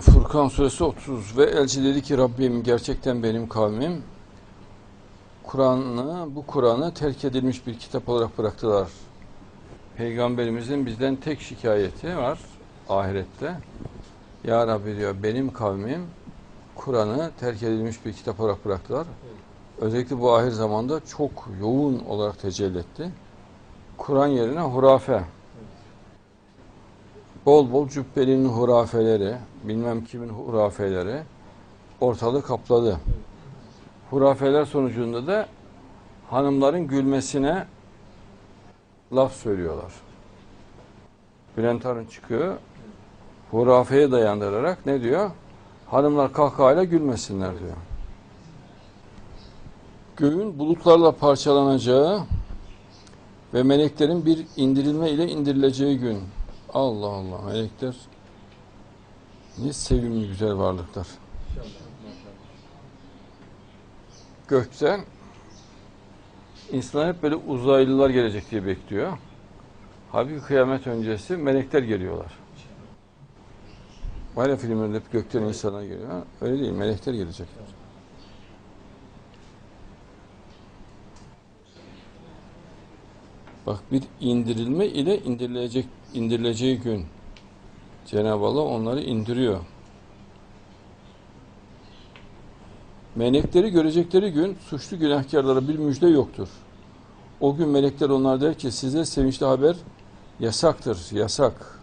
Furkan suresi 30 ve elçi dedi ki Rabbim gerçekten benim kavmim Kur'an'ı bu Kur'an'ı terk edilmiş bir kitap olarak bıraktılar. Peygamberimizin bizden tek şikayeti var ahirette. Ya Rabbi diyor benim kavmim Kur'an'ı terk edilmiş bir kitap olarak bıraktılar. Özellikle bu ahir zamanda çok yoğun olarak tecelli etti. Kur'an yerine hurafe. Bol bol cübbelinin hurafeleri, bilmem kimin hurafeleri ortalığı kapladı. Hurafeler sonucunda da hanımların gülmesine laf söylüyorlar. Bülent Arın çıkıyor, hurafeye dayandırarak ne diyor? Hanımlar kahkahayla gülmesinler diyor. Göğün bulutlarla parçalanacağı ve meleklerin bir indirilme ile indirileceği gün. Allah Allah melekler ne sevimli güzel varlıklar. Gökten insan hep böyle uzaylılar gelecek diye bekliyor. Halbuki kıyamet öncesi melekler geliyorlar. Var ya filmlerde hep gökten insanlar geliyor. Öyle değil, melekler gelecekler. Bak bir indirilme ile indirilecek indirileceği gün Cenab-ı Allah onları indiriyor. Melekleri görecekleri gün suçlu günahkarlara bir müjde yoktur. O gün melekler onlar der ki size sevinçli haber yasaktır, yasak.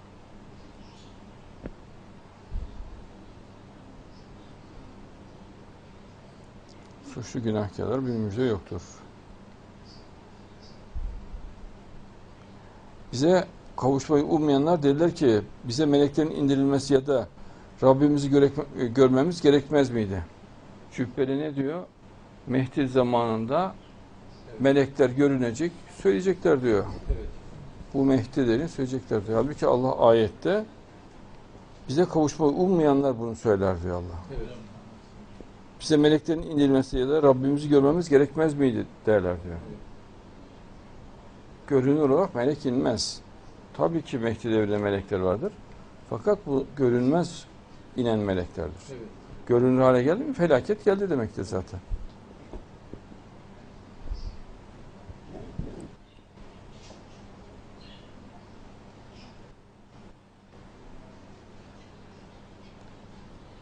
Suçlu günahkarlara bir müjde yoktur. Bize kavuşmayı ummayanlar dediler ki bize meleklerin indirilmesi ya da Rabbimizi görmemiz gerekmez miydi? Cübbeli ne diyor? Mehdi zamanında melekler görünecek, söyleyecekler diyor. Bu Mehdi'lerin söyleyecekler diyor. Halbuki Allah ayette bize kavuşmayı ummayanlar bunu söyler diyor Allah. Bize meleklerin indirilmesi ya da Rabbimizi görmemiz gerekmez miydi derler diyor. Görünür olarak melek inmez. Tabii ki Mehdi devrinde melekler vardır. Fakat bu görünmez inen meleklerdir. Görünür hale geldi mi felaket geldi demektir zaten.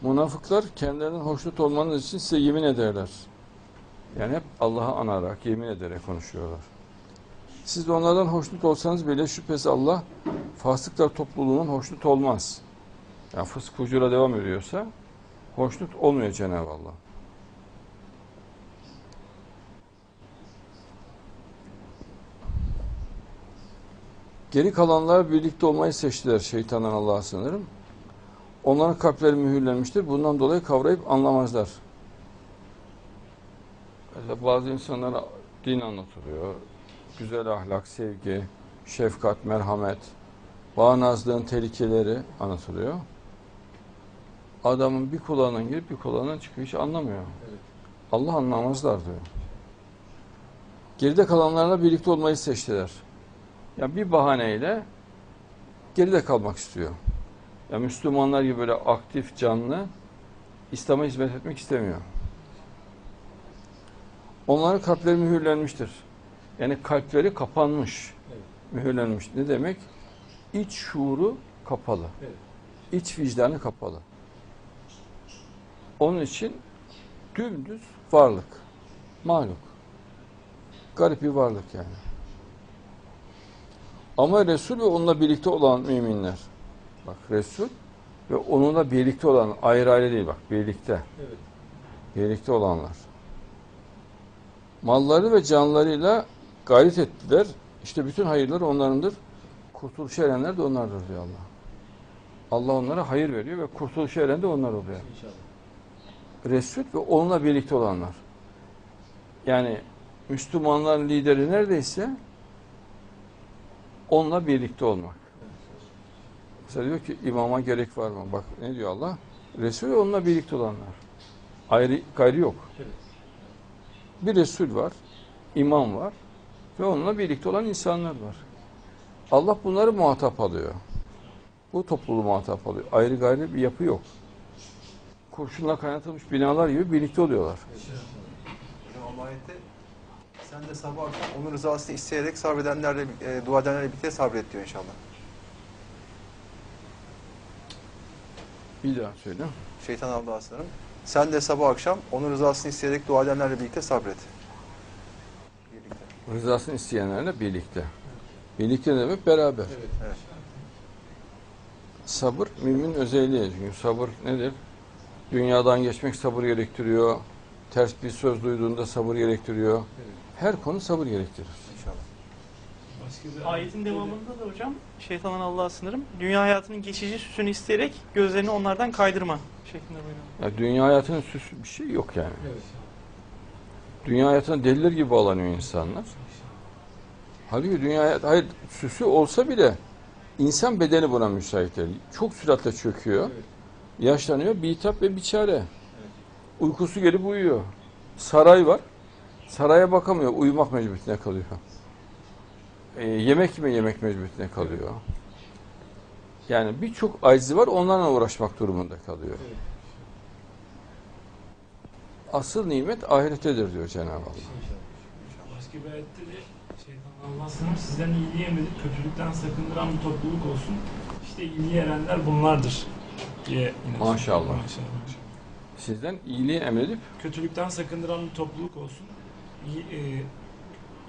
Münafıklar kendilerinden hoşnut olmanız için size yemin ederler. Yani hep Allah'ı anarak, yemin ederek konuşuyorlar. Siz de onlardan hoşnut olsanız bile şüphesiz Allah fasıklar topluluğunun hoşnut olmaz. Yani fısk fucura devam ediyorsa hoşnut olmuyor Cenab-ı Allah. Geri kalanlar birlikte olmayı seçtiler şeytandan Allah'a sınırım. Onların kalpleri mühürlenmiştir. Bundan dolayı kavrayıp anlamazlar. Mesela bazı insanlara din anlatılıyor. Güzel ahlak, sevgi, şefkat, merhamet, bağnazlığın tehlikeleri anlatılıyor. Adamın bir kulağından girip bir kulağından çıkıyor. Hiç anlamıyor. Allah anlamazlar diyor. Geride kalanlarla birlikte olmayı seçtiler. Ya bir bahaneyle geride kalmak istiyor. Ya Müslümanlar gibi böyle aktif, canlı İslam'a hizmet etmek istemiyor. Onların kalpleri mühürlenmiştir. Yani kalpleri kapanmış. Mühürlenmiş. Ne demek? İç şuuru kapalı. İç vicdanı kapalı. Onun için dümdüz varlık. Mahluk. Garip bir varlık yani. Ama Resul ve onunla birlikte olan müminler. Bak Resul ve onunla birlikte olan ayrı ayrı değil bak birlikte. Evet. Birlikte olanlar. Malları ve canlarıyla gayret ettiler. İşte bütün hayırlar onlarındır. Kurtuluşa erenler de onlardır diyor Allah. Allah onlara hayır veriyor ve kurtuluşa eren de onlar oluyor. İnşallah. Resul ve onunla birlikte olanlar. Yani Müslümanların lideri neredeyse onunla birlikte olmak. Mesela diyor ki imama gerek var mı? Bak ne diyor Allah? Resul ve onunla birlikte olanlar. Ayrı gayrı yok. Bir Resul var, imam var ve onunla birlikte olan insanlar var. Allah bunları muhatap alıyor. Bu topluluğu muhatap alıyor. Ayrı gayrı bir yapı yok. kurşunla kaynatılmış binalar gibi birlikte oluyorlar. Sen de sabah akşam onun rızasını isteyerek sabredenlerle, e, dua edenlerle birlikte sabret diyor inşallah. Bir daha söyle. Şeytan Allah'a sınırım. Sen de sabah akşam onun rızasını isteyerek dua edenlerle birlikte sabret. Rızasını isteyenlerle birlikte. Birlikte demek beraber. Evet. Sabır mümin özelliği. Çünkü sabır nedir? Dünyadan geçmek sabır gerektiriyor. Ters bir söz duyduğunda sabır gerektiriyor. Her konu sabır gerektirir. İnşallah. Ayetin devamında da hocam şeytanın Allah'a sınırım. Dünya hayatının geçici süsünü isteyerek gözlerini onlardan kaydırma şeklinde buyuruyor. Ya dünya hayatının süsü bir şey yok yani. Dünya hayatına deliler gibi bağlanıyor insanlar. Halbuki dünya hayat, hayır süsü olsa bile insan bedeni buna müsait değil. Çok süratle çöküyor. Yaşlanıyor, bitap ve biçare. Uykusu gelip uyuyor. Saray var. Saraya bakamıyor, uyumak mecburiyetine kalıyor. Ee, yemek mi yemek mecburiyetine kalıyor. Yani birçok acizi var, onlarla uğraşmak durumunda kalıyor. Asıl nimet ahirettedir diyor Cenab-ı Allah. Başka bir ayette de şeytan Allah sanırım sizden iyiliği emredip kötülükten sakındıran bir topluluk olsun. İşte iyiliğe erenler bunlardır diye yine Maşallah. Maşallah. Sizden iyiliği emredip Kötülükten sakındıran bir topluluk olsun. İyi, e,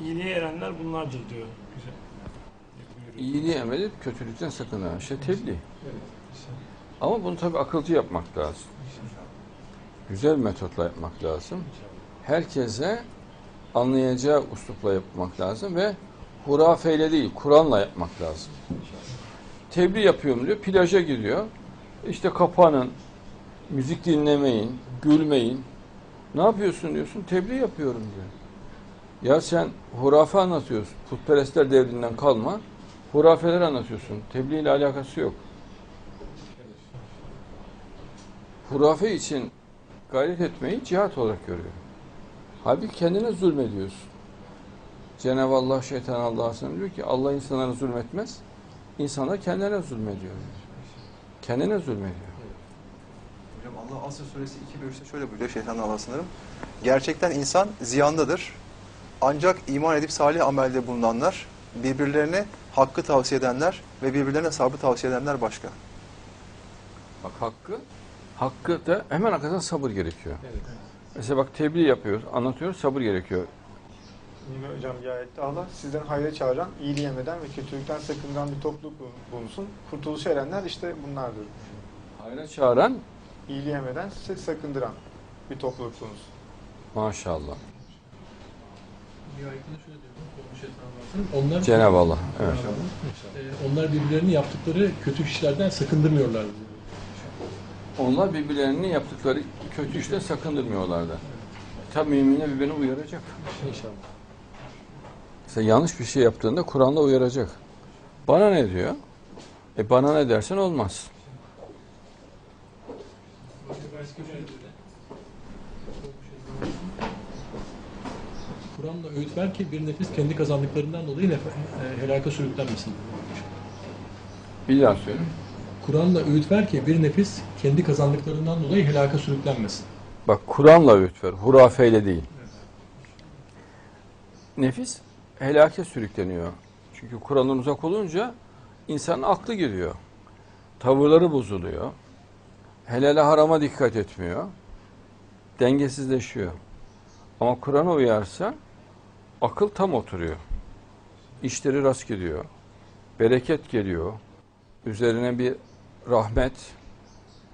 iyiliğe erenler bunlardır diyor. Güzel. İyiliği emredip kötülükten sakınan şey tebliğ. Ama bunu tabii akılcı yapmak lazım. Güzel metotla yapmak lazım. Herkese anlayacağı uslupla yapmak lazım ve hurafeyle değil, Kur'an'la yapmak lazım. Tebliğ yapıyorum diyor, plaja gidiyor. İşte kapanın, müzik dinlemeyin, gülmeyin. Ne yapıyorsun diyorsun, tebliğ yapıyorum diyor. Ya sen hurafe anlatıyorsun, putperestler devrinden kalma, hurafeler anlatıyorsun. Tebliğ ile alakası yok. Hurafe için gayret etmeyi cihat olarak görüyor. Halbuki kendine zulmediyorsun. Cenab-ı Allah şeytan Allah'a diyor ki Allah insanlara zulmetmez. İnsanlar kendilerine zulmediyor. diyor. Kendine zulmediyor. Hocam Allah Asr suresi 2 ve 3'te şöyle buyuruyor şeytan Allah'a sınırım. Gerçekten insan ziyandadır. Ancak iman edip salih amelde bulunanlar, birbirlerine hakkı tavsiye edenler ve birbirlerine sabrı tavsiye edenler başka. Bak hakkı, hakkı da hemen arkasından sabır gerekiyor. Mesela bak tebliğ yapıyoruz, anlatıyoruz, sabır gerekiyor. Yine hocam bir ayette Allah sizden hayra çağıran, iyiliği emreden ve kötülükten sakındıran bir topluluk bulunsun. Kurtuluşa erenler işte bunlardır. Hayra çağıran İyiliği emreden, size sakındıran bir topluluk bulunsun. maşallah. Allah'ın. Onlar, Cenab-ı Allah. Evet. e, onlar birbirlerini yaptıkları kötü işlerden sakındırmıyorlar diyor. Onlar birbirlerini yaptıkları kötü işten sakındırmıyorlardı. Tabi müminler birbirini uyaracak. İnşallah. Mesela yanlış bir şey yaptığında Kur'an'da uyaracak. Bana ne diyor? E bana ne dersen olmaz. Kur'an'la öğüt ver ki bir nefis kendi kazandıklarından dolayı nef- helaka sürüklenmesin. Bir daha söyle. Kur'an'la öğüt ver ki bir nefis kendi kazandıklarından dolayı helaka sürüklenmesin. Bak Kur'an'la öğüt ver. Hurafeyle değil. Nefis helake sürükleniyor. Çünkü Kur'an'dan uzak olunca insanın aklı giriyor. Tavırları bozuluyor. Helale harama dikkat etmiyor. Dengesizleşiyor. Ama Kur'an'a uyarsa akıl tam oturuyor. İşleri rast gidiyor. Bereket geliyor. Üzerine bir rahmet,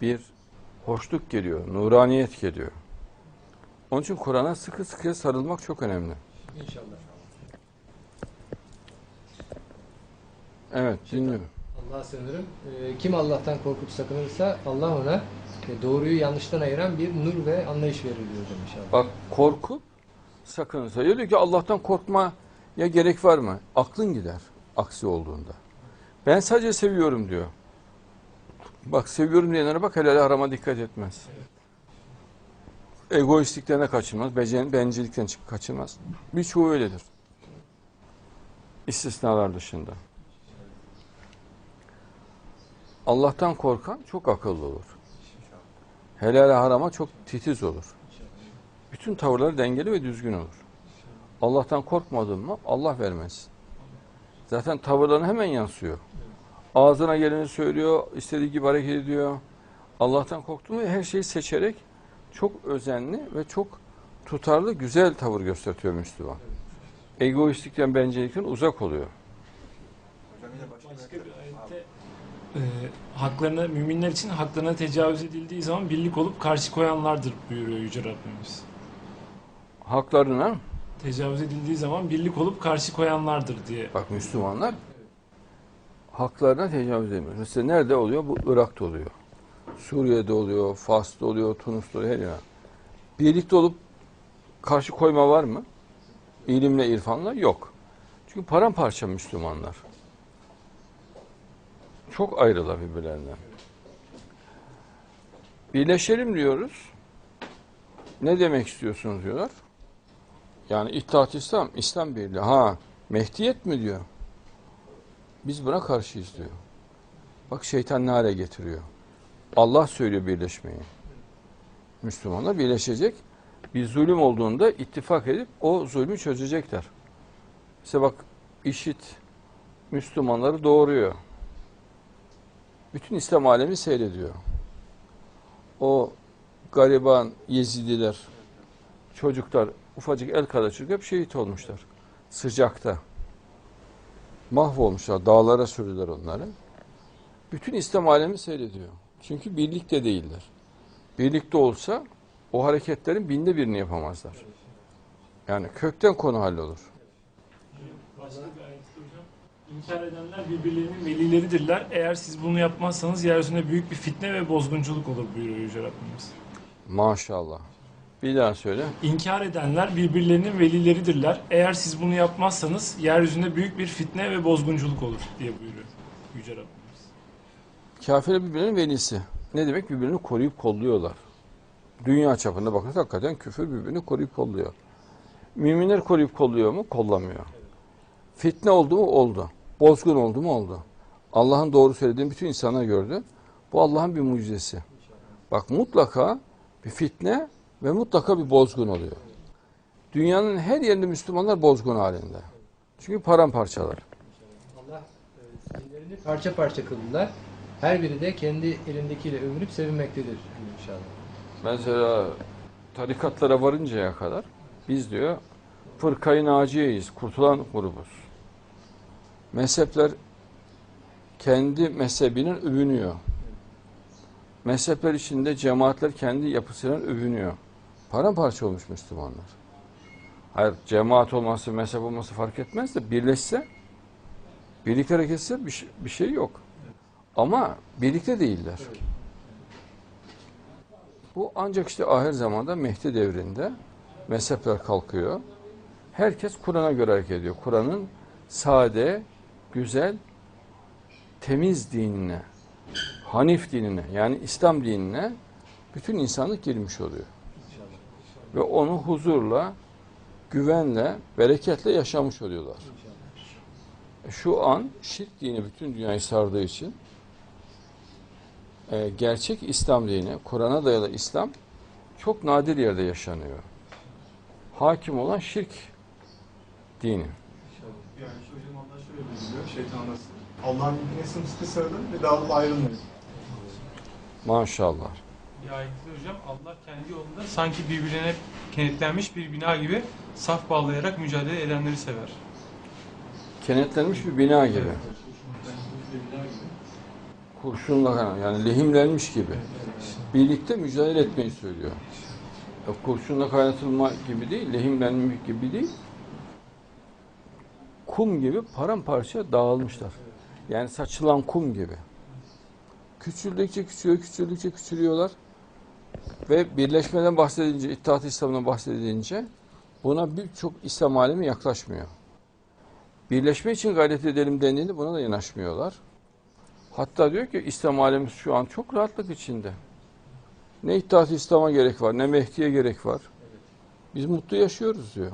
bir hoşluk geliyor, nuraniyet geliyor. Onun için Kur'an'a sıkı sıkı sarılmak çok önemli. İnşallah. Evet, dinliyorum. Allah'a sığınırım. Ee, Kim Allah'tan korkup sakınırsa Allah ona e, doğruyu yanlıştan ayıran bir nur ve anlayış verir diyor inşallah. Bak korkup sakınırsa. Diyor ki Allah'tan korkma ya gerek var mı? Aklın gider aksi olduğunda. Ben sadece seviyorum diyor. Bak seviyorum diyenlere bak helal harama dikkat etmez. Egoistliklerine kaçınmaz, bencillikten kaçınmaz. Birçoğu öyledir. İstisnalar dışında. Allah'tan korkan çok akıllı olur. helal harama çok titiz olur. Bütün tavırları dengeli ve düzgün olur. Allah'tan korkmadın mı Allah vermez. Zaten tavırların hemen yansıyor. Ağzına geleni söylüyor, istediği gibi hareket ediyor. Allah'tan korktu mu her şeyi seçerek çok özenli ve çok tutarlı, güzel tavır gösteriyor Müslüman. Egoistlikten, bencillikten uzak oluyor. Başka, bir ayette e, haklarına, müminler için haklarına tecavüz edildiği zaman birlik olup karşı koyanlardır buyuruyor Yüce Rabbimiz. Haklarına Tecavüz edildiği zaman birlik olup karşı koyanlardır diye. Bak Müslümanlar haklarına tecavüz edilmiyor. Mesela nerede oluyor? Bu Irak'ta oluyor. Suriye'de oluyor, Fas'ta oluyor, Tunus'ta oluyor, her yer. Birlikte olup karşı koyma var mı? İlimle, irfanla yok. Çünkü paramparça Müslümanlar. Çok ayrılar birbirlerinden. Birleşelim diyoruz. Ne demek istiyorsunuz diyorlar. Yani İttihat İslam, İslam Birliği. Ha, Mehdiyet mi diyor. Biz buna karşıyız diyor. Bak şeytan ne hale getiriyor. Allah söylüyor birleşmeyi. Müslümanlar birleşecek. Bir zulüm olduğunda ittifak edip o zulmü çözecekler. İşte bak işit Müslümanları doğuruyor. Bütün İslam alemi seyrediyor. O gariban Yezidiler, çocuklar, ufacık el kadar çocuk hep şehit olmuşlar. Sıcakta. Mahvolmuşlar. Dağlara sürdüler onları. Bütün İslam alemi seyrediyor. Çünkü birlikte değiller. Birlikte olsa o hareketlerin binde birini yapamazlar. Yani kökten konu hallolur. Başka bir ayette hocam. İnkar edenler birbirlerinin velileridirler. Eğer siz bunu yapmazsanız yeryüzünde büyük bir fitne ve bozgunculuk olur buyuruyor Yüce Rabbimiz. Maşallah. Bir daha söyle. İnkar edenler birbirlerinin velileridirler. Eğer siz bunu yapmazsanız yeryüzünde büyük bir fitne ve bozgunculuk olur diye buyuruyor Yüce Rabbimiz. Kafirler birbirinin velisi. Ne demek? Birbirini koruyup kolluyorlar. Dünya çapında bakın hakikaten küfür birbirini koruyup kolluyor. Müminler koruyup kolluyor mu? Kollamıyor. Fitne oldu mu? Oldu. Bozgun oldu mu? Oldu. Allah'ın doğru söylediğini bütün insanlar gördü. Bu Allah'ın bir mucizesi. Bak mutlaka bir fitne ve mutlaka bir bozgun oluyor. Dünyanın her yerinde Müslümanlar bozgun halinde. Çünkü paramparçalar. Allah e, dinlerini parça parça kıldılar. Her biri de kendi elindekiyle övünüp sevinmektedir inşallah. Mesela tarikatlara varıncaya kadar biz diyor fırkayı naciyeyiz, kurtulan grubuz. Mezhepler kendi mezhebinin övünüyor. Mezhepler içinde cemaatler kendi yapısıyla övünüyor. Paramparça olmuş Müslümanlar. Hayır cemaat olması, mezhep olması fark etmez de birleşse, birlikte hareket etse bir, şey- bir şey yok. Ama birlikte değiller. Bu ancak işte ahir zamanda Mehdi devrinde mezhepler kalkıyor. Herkes Kur'an'a göre hareket ediyor. Kur'an'ın sade, güzel, temiz dinine, Hanif dinine yani İslam dinine bütün insanlık girmiş oluyor. Ve onu huzurla, güvenle, bereketle yaşamış oluyorlar. E, Şu an şirk dini bütün dünyayı sardığı için e, gerçek İslam dini, Kur'an'a dayalı İslam çok nadir yerde yaşanıyor. Hakim olan şirk dini. Yani hocam Allah şöyle buyuruyor, şeytan? Allah'ın ipine sımsıkı sarılın ve dağılıp ayrılmayın. Maşallah. Bir ayette hocam Allah kendi yolunda sanki birbirine kenetlenmiş bir bina gibi saf bağlayarak mücadele edenleri sever. Kenetlenmiş bir bina gibi. Kurşunla kanan- yani lehimlenmiş gibi. Birlikte mücadele etmeyi söylüyor. Ya kurşunla kaynatılma gibi değil, lehimlenmiş gibi değil. Kum gibi paramparça dağılmışlar. Yani saçılan kum gibi. Küçüldükçe küçülüyor, küçüldükçe küçülüyorlar. Ve birleşmeden bahsedince, İttihat İslam'dan bahsedilince buna birçok İslam alemi yaklaşmıyor. Birleşme için gayret edelim dendiğinde buna da yanaşmıyorlar. Hatta diyor ki İslam alemi şu an çok rahatlık içinde. Ne İttihat İslam'a gerek var, ne Mehdi'ye gerek var. Biz mutlu yaşıyoruz diyor.